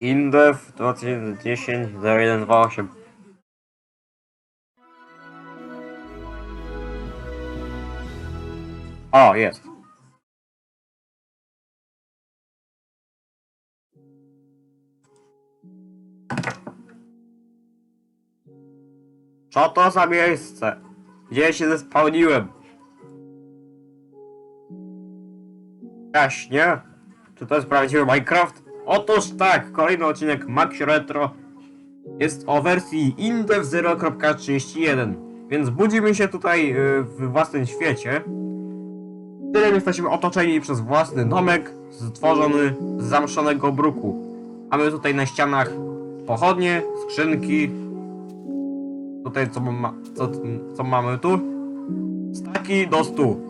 Indev 2010 0128 O, jest. Co to za miejsce? Gdzie się zespełniłem? Jaśnie? Czy to jest prawdziwy Minecraft? Otóż tak, kolejny odcinek Max Retro jest o wersji Indev 0.31 Więc budzimy się tutaj y, w własnym świecie którym jesteśmy otoczeni przez własny domek stworzony z zamszonego bruku. Mamy tutaj na ścianach pochodnie, skrzynki. Tutaj co, ma, co, co mamy tu? Staki do stu.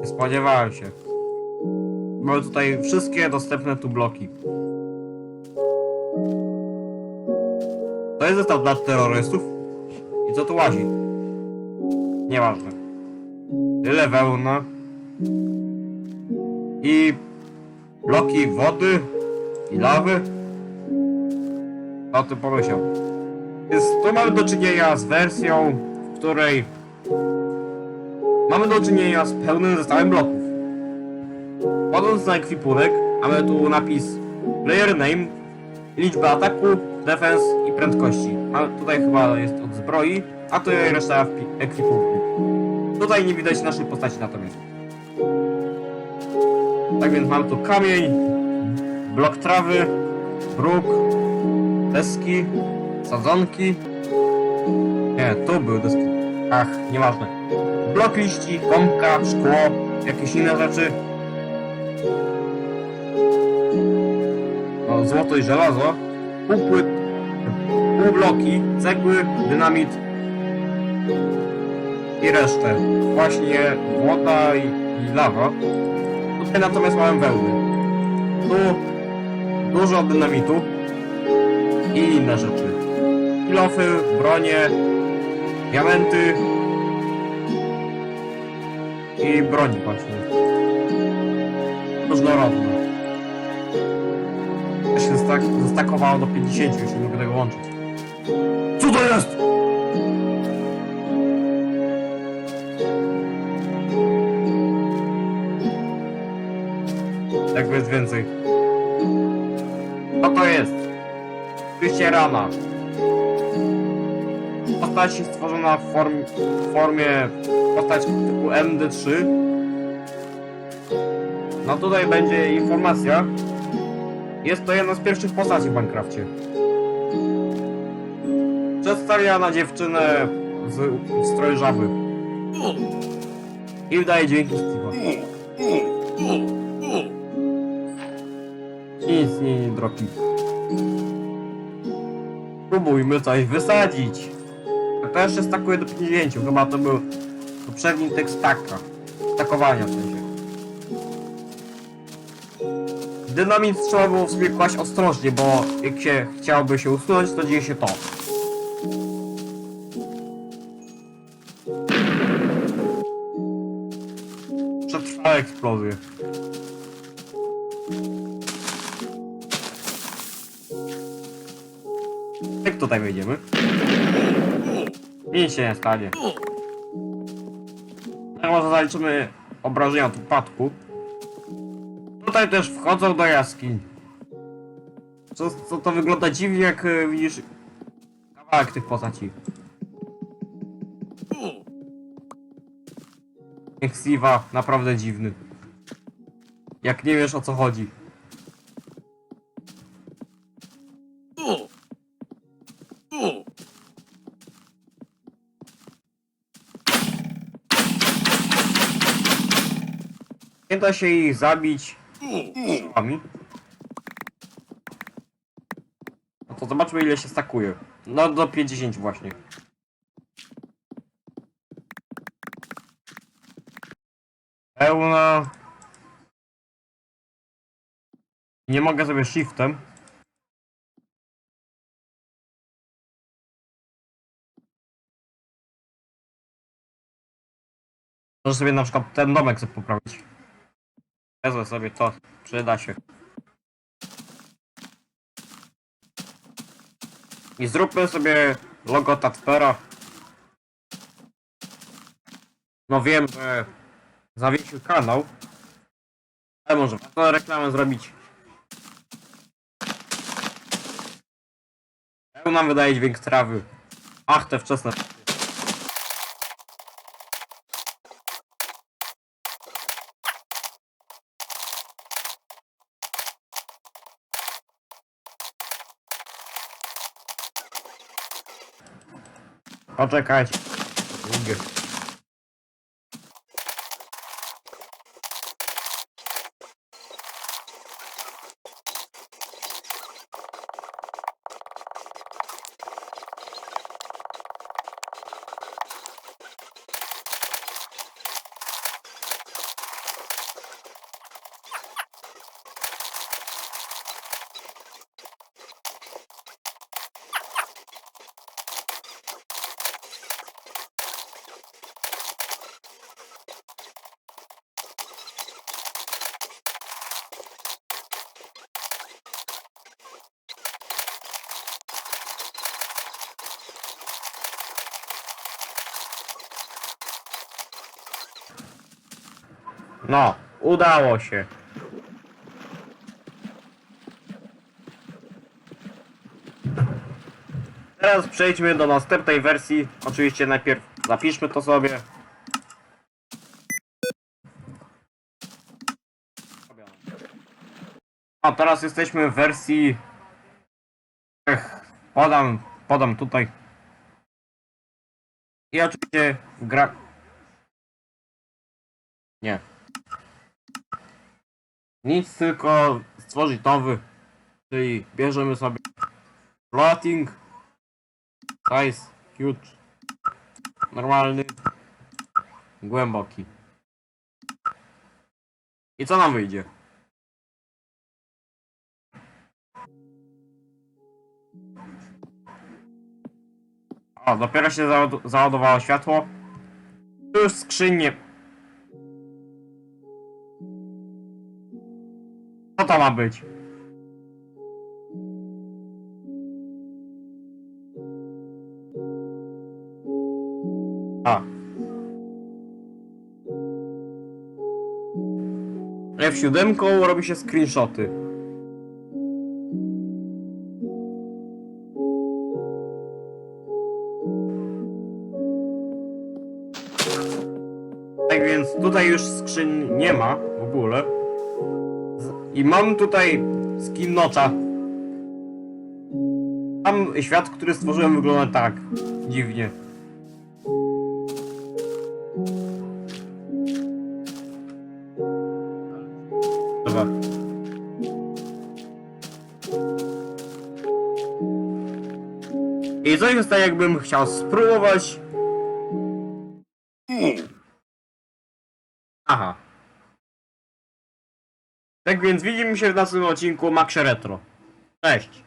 Nie spodziewałem się. Mamy tutaj wszystkie dostępne tu bloki. To jest zestaw dla terrorystów? I co tu łazi? Nieważne. Tyle wełna. I bloki wody i lawy. O tym pomyślał. Więc tu mamy do czynienia z wersją, w której mamy do czynienia z pełnym zestawem bloków. Wchodząc na ekwipunek, mamy tu napis player name, liczba ataku, defense i prędkości. Tutaj chyba jest od zbroi, a to reszta w ekwipunku. Tutaj nie widać naszej postaci natomiast. Tak więc mamy tu kamień, blok trawy, bruk, deski, sadzonki. Nie, tu były deski. Ach, nieważne. Blok liści, gąbka, szkło, jakieś inne rzeczy. O, złoto i żelazo. Półpłyt, półbloki, cegły, dynamit, i resztę. Właśnie woda i, i lawa. Tutaj natomiast mamy wełny. Tu dużo dynamitu i inne rzeczy. Kilofy, bronie, diamenty i broni właśnie. Różnorodne. To się zastak zastakowało do 50, już nie mogę tego łączyć. Co to jest? Tak jest więcej. Co to jest? Krycie rana. Postać jest stworzona w, form, w formie postać typu MD3. No tutaj będzie informacja. Jest to jedna z pierwszych postaci w Minecrafcie. Przedstawiana dziewczynę z, w stroju żaby. I wydaje dźwięki Steve'a. Nic nie, nie dropi. Próbujmy coś wysadzić. Jeszcze stakuje do 50, chyba to był poprzedni tekst staka. Stakowania w. Dynamit trzeba było sobie kłaść ostrożnie, bo jak się chciałoby się usunąć, to dzieje się to. Przetrwałe eksplozje. Jak tutaj wejdziemy? Nic się nie stanie. No zaliczymy obrażenia od upadku. Tutaj też wchodzą do jaskiń. Co, co to wygląda dziwnie, jak e, widzisz kawałek tych postaci. Niech Siva naprawdę dziwny. Jak nie wiesz o co chodzi. Nie da się ich zabić strzałami. No to zobaczmy ile się stakuje. No do 50 właśnie. Pełna. Nie mogę sobie shiftem. Możesz sobie na przykład ten domek sobie poprawić. Wezmę sobie to, przyda się. I zróbmy sobie logo Tatpera. No wiem, że zawiesił kanał. Ale może warto reklamę zrobić. Jak nam wydaje dźwięk trawy? Ach, te wczesne Потакать. Угер. No, udało się. Teraz przejdźmy do następnej wersji. Oczywiście najpierw zapiszmy to sobie. A teraz jesteśmy w wersji. Ech, podam, podam tutaj. I oczywiście w gra. Nie. Nic, tylko stworzyć nowy. Czyli bierzemy sobie floating, size, huge, normalny, głęboki. I co nam wyjdzie? O, dopiero się załad- załadowało światło. Tu już skrzynie. To ma być? A. F7 robi się screenshoty. Tak więc tutaj już skrzyń nie ma w ogóle. I mam tutaj skin nocza. Tam świat, który stworzyłem wygląda tak. Dziwnie. Dobra. I coś jest tak jakbym chciał spróbować. Aha. Tak więc widzimy się w następnym odcinku Max Retro. Cześć.